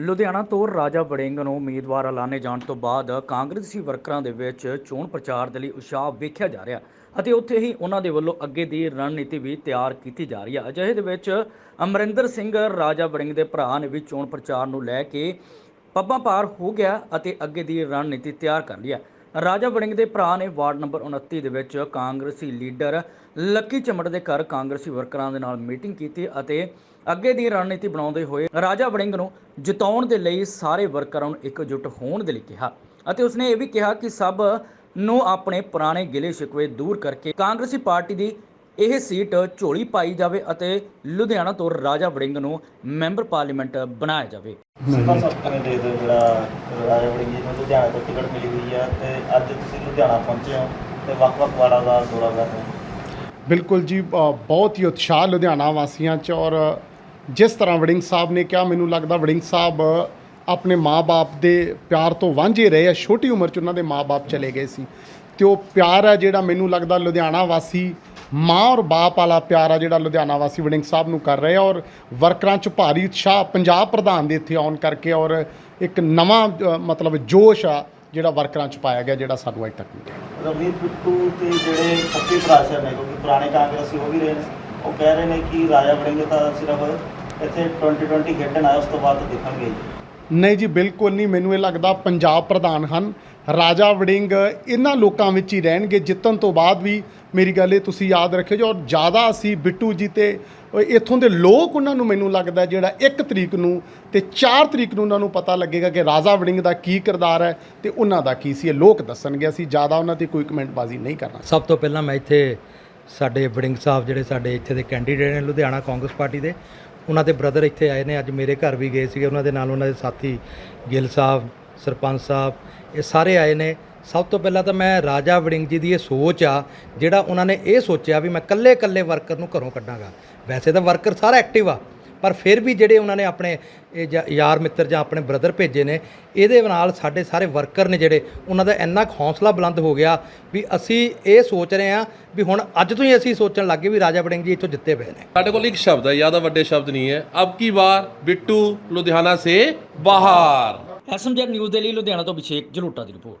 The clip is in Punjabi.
ਲੁਧਿਆਣਾ ਤੋਂ ਰਾਜਾ ਵੜਿੰਗ ਨੂੰ ਉਮੀਦਵਾਰ ਐਲਾਨੇ ਜਾਣ ਤੋਂ ਬਾਅਦ ਕਾਂਗਰਸੀ ਵਰਕਰਾਂ ਦੇ ਵਿੱਚ ਚੋਣ ਪ੍ਰਚਾਰ ਦੇ ਲਈ ਉਤਸ਼ਾਹ ਵੇਖਿਆ ਜਾ ਰਿਹਾ ਅਤੇ ਉੱਥੇ ਹੀ ਉਹਨਾਂ ਦੇ ਵੱਲੋਂ ਅੱਗੇ ਦੀ ਰਣਨੀਤੀ ਵੀ ਤਿਆਰ ਕੀਤੀ ਜਾ ਰਹੀ ਹੈ। ਅਜਿਹੇ ਦੇ ਵਿੱਚ ਅਮਰਿੰਦਰ ਸਿੰਘ ਰਾਜਾ ਵੜਿੰਗ ਦੇ ਭਰਾ ਨੇ ਵੀ ਚੋਣ ਪ੍ਰਚਾਰ ਨੂੰ ਲੈ ਕੇ ਪੱਬਾਂ ਪਾਰ ਹੋ ਗਿਆ ਅਤੇ ਅੱਗੇ ਦੀ ਰਣਨੀਤੀ ਤਿਆਰ ਕਰ ਲਈ ਹੈ। ਰਾਜਾ ਵੜਿੰਗ ਦੇ ਭਰਾ ਨੇ ਵਾਰਡ ਨੰਬਰ 29 ਦੇ ਵਿੱਚ ਕਾਂਗਰਸੀ ਲੀਡਰ ਲੱਕੀ ਚਮੜ ਦੇ ਘਰ ਕਾਂਗਰਸੀ ਵਰਕਰਾਂ ਦੇ ਨਾਲ ਮੀਟਿੰਗ ਕੀਤੀ ਅਤੇ ਅੱਗੇ ਦੀ ਰਣਨੀਤੀ ਬਣਾਉਂਦੇ ਹੋਏ ਰਾਜਾ ਵੜਿੰਗ ਨੂੰ ਜਿਤਾਉਣ ਦੇ ਲਈ ਸਾਰੇ ਵਰਕਰਾਂ ਨੂੰ ਇਕਜੁੱਟ ਹੋਣ ਦੇ ਲਈ ਕਿਹਾ ਅਤੇ ਉਸਨੇ ਇਹ ਵੀ ਕਿਹਾ ਕਿ ਸਭ ਨੂੰ ਆਪਣੇ ਪੁਰਾਣੇ ਗਿਲੇ ਸ਼ਿਕਵੇ ਦੂਰ ਕਰਕੇ ਕਾਂਗਰਸੀ ਪਾਰਟੀ ਦੀ ਇਹ ਸੀਟ ਝੋਲੀ ਪਾਈ ਜਾਵੇ ਅਤੇ ਲੁਧਿਆਣਾ ਤੋਂ ਰਾਜਾ ਵੜਿੰਗ ਨੂੰ ਮੈਂਬਰ ਪਾਰਲੀਮੈਂਟ ਬਣਾਇਆ ਜਾਵੇ। ਸਿਫਰ ਸਭ ਕਿਵੇਂ ਦੇ ਦਿਓ ਜਿਹੜਾ ਰਾਜਾ ਵੜਿੰਗ ਜੀ ਨੂੰ ਲੁਧਿਆਣਾ ਤੋਂ ਟਿਕਟ ਮਿਲੀ ਹੋਈ ਹੈ ਤੇ ਅੱਜ ਤੁਸੀਂ ਲੁਧਿਆਣਾ ਪਹੁੰਚੇ ਹੋ ਤੇ ਵੱਖ-ਵੱਖ ਵਾਰਡਾਂ ਦਾ ਦੌਰਾ ਕਰ ਰਹੇ ਹੋ। ਬਿਲਕੁਲ ਜੀ ਬਹੁਤ ਹੀ ਉਤਸ਼ਾਹ ਲੁਧਿਆਣਾ ਵਾਸੀਆਂ 'ਚ ਔਰ ਜਿਸ ਤਰ੍ਹਾਂ ਵੜਿੰਗ ਸਾਹਿਬ ਨੇ ਕਿਹਾ ਮੈਨੂੰ ਲੱਗਦਾ ਵੜਿੰਗ ਸਾਹਿਬ ਆਪਣੇ ਮਾਪੇ ਦੇ ਪਿਆਰ ਤੋਂ ਵਾਂਝੇ ਰਹੇ ਆ ਛੋਟੀ ਉਮਰ 'ਚ ਉਹਨਾਂ ਦੇ ਮਾਪੇ ਚਲੇ ਗਏ ਸੀ। ਤੇ ਉਹ ਪਿਆਰ ਹੈ ਜਿਹੜਾ ਮੈਨੂੰ ਲੱਗਦਾ ਲੁਧਿਆਣਾ ਵਾਸੀ ਮਾਂ ਔਰ ਬਾਪ ਵਾਲਾ ਪਿਆਰ ਆ ਜਿਹੜਾ ਲੁਧਿਆਣਾ ਵਾਸੀ ਵੜਿੰਗ ਸਾਹਿਬ ਨੂੰ ਕਰ ਰਹੇ ਆ ਔਰ ਵਰਕਰਾਂ 'ਚ ਭਾਰੀ ਉਤਸ਼ਾਹ ਪੰਜਾਬ ਪ੍ਰਧਾਨ ਦੇ ਇੱਥੇ ਆਉਣ ਕਰਕੇ ਔਰ ਇੱਕ ਨਵਾਂ ਮਤਲਬ ਜੋਸ਼ ਆ ਜਿਹੜਾ ਵਰਕਰਾਂ 'ਚ ਪਾਇਆ ਗਿਆ ਜਿਹੜਾ ਸਾਨੂੰ ਅਜੇ ਤੱਕ ਮਿਲਿਆ। ਰਵਨੀਤ ਬਿੱਟੂ ਤੇ ਜਿਹੜੇ ਪੱਕੇ ਪ੍ਰਾਸ਼ਰ ਨੇ ਕਿਉਂਕਿ ਪੁਰਾਣੇ ਕਾਂਗਰਸੀ ਉਹ ਵੀ ਰਹੇ ਨੇ। ਉਹ ਕਹਿ ਰਹੇ ਨੇ ਕਿ ਰਾਜਾ ਵੜਿੰਗ ਤਾਂ ਸਿਰਫ ਇੱਥੇ 2020 ਖੇਡਣ ਆਇਆ ਉਸ ਤੋਂ ਬਾਅਦ ਦੇਖਣਗੇ ਹੀ ਨਹੀਂ ਜੀ ਬਿਲਕੁਲ ਨਹੀਂ। ਮੈਨੂੰ ਇਹ ਲੱਗਦਾ ਪੰਜਾਬ ਪ੍ਰਧਾਨ ਹਨ। ਰਾਜਾ ਵੜਿੰਗ ਇਹਨਾਂ ਲੋਕਾਂ ਵਿੱਚ ਹੀ ਰਹਿਣਗੇ, ਜਿੱਤਣ ਤੋਂ ਬਾਅਦ ਵੀ ਮੇਰੀ ਗੱਲ ਇਹ ਤੁਸੀਂ ਯਾਦ ਰੱਖਿਓ ਜੀ, ਔਰ ਜ਼ਿਆਦਾ ਅਸੀਂ ਬਿੱਟੂ ਜੀ ਤੇ ਇੱਥੋਂ ਦੇ ਲੋਕ ਉਹਨਾਂ ਨੂੰ ਮੈਨੂੰ ਲੱਗਦਾ ਜਿਹੜਾ 1 ਤਰੀਕ ਨੂੰ ਤੇ 4 ਤਰੀਕ ਨੂੰ ਉਹਨਾਂ ਨੂੰ ਪਤਾ ਲੱਗੇਗਾ ਕਿ ਰਾਜਾ ਵੜਿੰਗ ਦਾ ਕੀ ਕਿਰਦਾਰ ਹੈ ਤੇ ਉਹਨਾਂ ਦਾ ਕੀ ਸੀ, ਇਹ ਲੋਕ ਦੱਸਣਗੇ। ਅਸੀਂ ਜ਼ਿਆਦਾ ਉਹਨਾਂ ਤੇ ਕੋਈ ਕਮੈਂਟਬਾਜ਼ੀ ਨਹੀਂ ਕਰਨਾ। ਸਭ ਤੋਂ ਪਹਿਲਾਂ ਮੈਂ ਇੱਥੇ ਸਾਡੇ ਵੜਿੰਗ ਸਾਹਿਬ ਜਿਹੜੇ ਸਾਡੇ ਇੱਥੇ ਦੇ ਕੈਂਡੀਡੇਟ ਨੇ, ਲੁਧਿਆਣਾ ਕਾਂਗਰਸ ਪਾਰਟੀ ਦੇ, ਉਹਨਾਂ ਦੇ ਬ੍ਰਦਰ ਇੱਥੇ ਆਏ ਨੇ। ਅੱਜ ਮੇਰੇ ਘਰ ਵੀ ਗਏ ਸੀਗੇ, ਉਹਨਾਂ ਦੇ ਨਾਲ ਉਹਨਾਂ ਦੇ ਸਾਥੀ ਗਿੱਲ ਸਾਹਿਬ ਸਰਪੰਚ ਸਾਹਿਬ, ਇਹ ਸਾਰੇ ਆਏ ਨੇ। ਸਭ ਤੋਂ ਪਹਿਲਾਂ ਤਾਂ ਮੈਂ ਰਾਜਾ ਵੜਿੰਗ ਜੀ ਦੀ ਇਹ ਸੋਚ ਆ, ਜਿਹੜਾ ਉਹਨਾਂ ਨੇ ਇਹ ਸੋਚਿਆ ਵੀ ਮੈਂ ਕੱਲੇ ਕੱਲੇ ਵਰਕਰ ਨੂੰ ਘਰੋਂ ਕੱਢਾਂਗਾ। ਵੈਸੇ ਤਾਂ ਵਰਕਰ ਸਾਰਾ ਐਕਟਿਵ ਆ, ਪਰ ਫਿਰ ਵੀ ਜਿਹੜੇ ਉਹਨਾਂ ਨੇ ਆਪਣੇ ਯਾਰ ਮਿੱਤਰ ਜਾਂ ਆਪਣੇ ਬ੍ਰਦਰ ਭੇਜੇ ਨੇ, ਇਹਦੇ ਨਾਲ ਸਾਡੇ ਸਾਰੇ ਵਰਕਰ ਨੇ ਜਿਹੜੇ, ਉਹਨਾਂ ਦਾ ਇੰਨਾ ਕੁ ਹੌਸਲਾ ਬੁਲੰਦ ਹੋ ਗਿਆ ਵੀ ਅਸੀਂ ਇਹ ਸੋਚ ਰਹੇ ਹਾਂ ਵੀ ਹੁਣ ਅੱਜ ਤੋਂ ਹੀ ਅਸੀਂ ਸੋਚਣ ਲੱਗੇ ਵੀ ਰਾਜਾ ਵੜਿੰਗ ਜੀ ਇੱਥੋਂ ਜਿੱਤੇ ਪਏ ਨੇ। ਸਾਡੇ ਕੋਲ ਇੱਕ ਸ਼ਬਦ ਹੈ ਜ਼ਿਆਦਾ ਵੱਡੇ ਸ਼ਬਦ ਨਹੀਂ ਹੈ। ਅਬ ਕੀ ਵਾਰ ਬਿੱਟੂ ਲੁਧਿਆਣਾ ਸੇ ਬਾਹਰ? ਐਸਐਮਜੀ ਨਿਊਜ਼ ਦੇ ਲਈ ਲੁਧਿਆਣਾ ਤੋਂ ਅਭਿਸ਼ੇਕ ਜਲੂਟਾ ਦੀ ਰਿਪੋਰਟ।